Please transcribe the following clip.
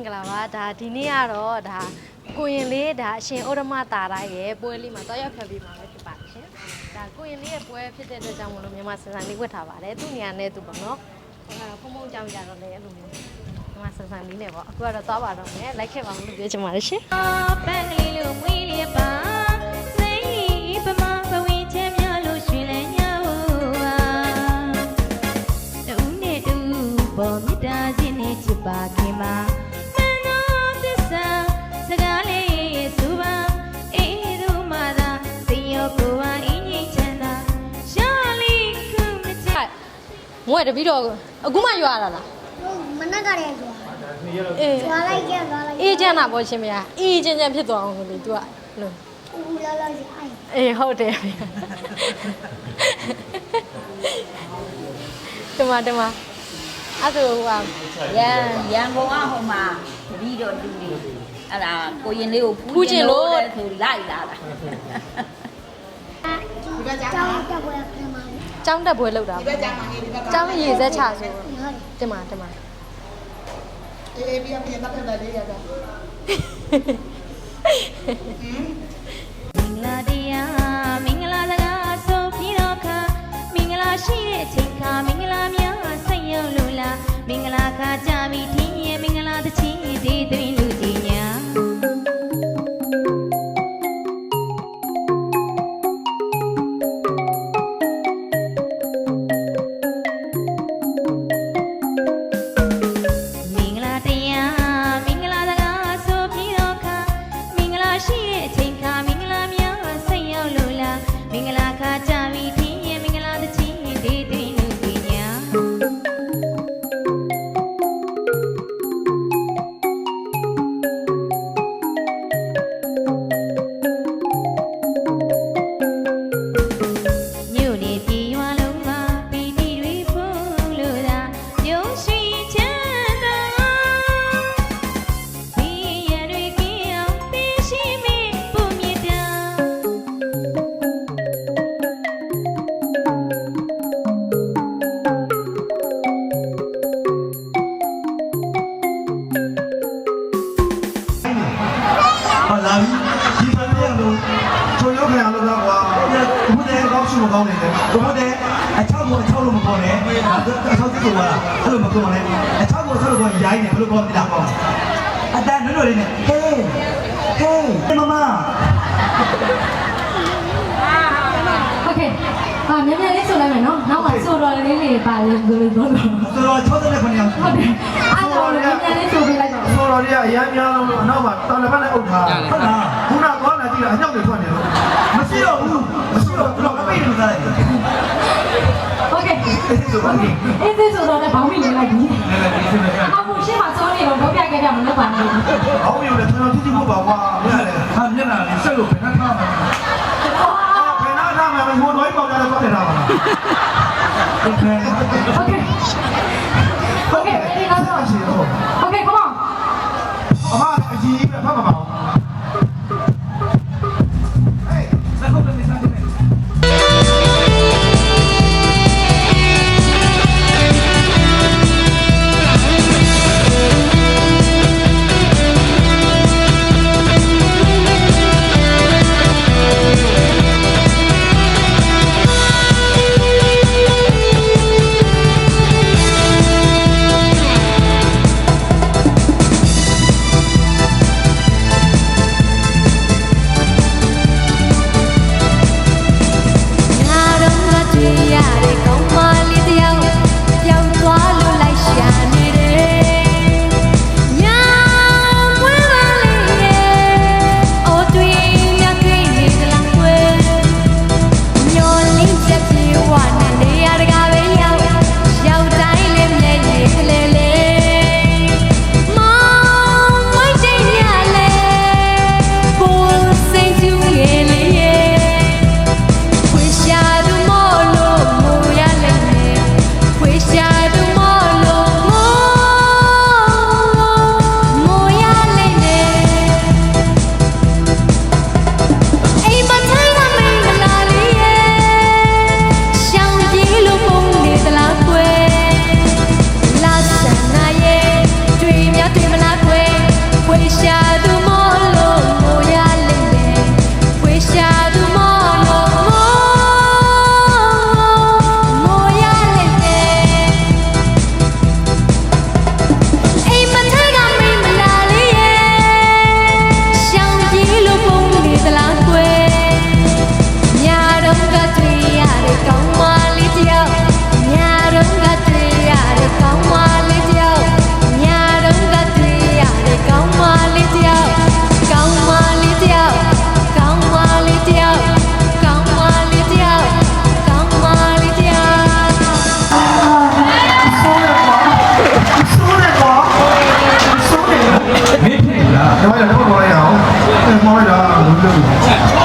င်္ဂလာပါဒါဒီနေ့ကတော့ဒါကိုရင်လေးဒါအရှင်ဩရမတာရရဲ့ပွဲလေးမှာတော့ရောက်ဖြတ်ပြီးမှာပဲဖြစ်ပါတယ်ရှင်ဒါကိုရင်လေးရဲ့ပွဲဖြစ်တဲ့အတွက်ကြောင့်မလို့မြန်မာစံစံလေးဝတ်ထားပါတယ်သူ့နေရာနဲ့သူပေါ့နော်အဲဖုံဖုံကြောင်ကြတော့လေအဲ့လိုမျိုးမြန်မာစံစံလေးနဲ့ပေါ့အခုကတော့သွားပါတော့မယ်လိုက်ခဲ့ပါမလို့ပြောချင်ပါတယ်ရှင် ငွေတပြီးတော့အခုမှရွာလာလား မနက်ကတည်းက အေး ကျွာလိုက်ကြသွားလိုက် အေးချမ်းတာပေါ့ရှင်မယားအေးချမ်းချမ်းဖြစ်သွားအောင်လို့ तू ကလို့ ဦးလာလိုက်အိုင် အေးဟုတ်တယ်တမတမအဲ့ဒါဟိုဟာ ရန်ရန်ကုန်အဟိုမှာတပီတော့တူနေအဲ့ဒါကိုရင်လေးကို ဖူးကျင်လို့ တဲ့ဆိုလိုက်လာတာ ကျောင်းတက်ပွဲပြန်มา ចောင်းတက်ပွဲလောက်တာဒီဘက်ကျမ်းမှာနေဒီဘက်ကចောင်းရေစက်ချဆိုတင်ပါတင်ပါအေးအေးပြီးအပြင်တက်ခဲ့တာလေးရတာဟမ် မင်္ဘုဒ္ဓရဲ့ကောင်းရှိမကောင်းနေတယ်ဘုဒ္ဓအချောက်ကိုအချောက်လို့မပေါ်နဲ့အချောက်သိကိုပါအဲ့လိုမပေါ်နဲ့အချောက်ကိုအချောက်လို့ရိုင်းနေဘယ်လိုပေါ်ပြတာပေါ့အတန်နွလို့လေးနဲ့ဟေးဟေးမမ โอเคอ่าမြန်မြန်လေးဆိုလိုက်မယ်နော်နောက်မှဆိုတော့လေးလေးပါလို့ဘယ်လိုပြောလို့ ဆိုတော့69ယောက် ဟုတ်တယ်အားလုံးမြန်မြန်လေးဆိုပေးလိုက်တော့ ဆိုတော်ကြီးကအရမ်းများလုံးလို့အနောက်မှာတာလပတ်နဲ့အုပ်ထား ဟုတ်လား ခုနသွားလာကြည့်တာအညောက်တွေထွက်နေ အဲ့ဒီဆိုပါဘူးအေးသေးဆိုတော့လည်းဘောင်းမိလေးလိုက်ပြီအမှုရှင်းမှာစောနေတော့တော့ပြခဲ့ပြမလုပ်ပါနဲ့အောင်းမျိုးလည်းကျွန်တော်ကြည့်ကြည့်ဖို့ပါကွာမရလေဟာမျက်နှာလေးဆက်လို့ဘယ်နှထားမှာဘယ်နာထားမှာပဲဟိုတော့ပေါက်ကြတယ်ပတ်နေတာပါโဒါတော့တော့တော့ရအောင်အဲမောင်းလိုက်တာလို့ပြောတယ်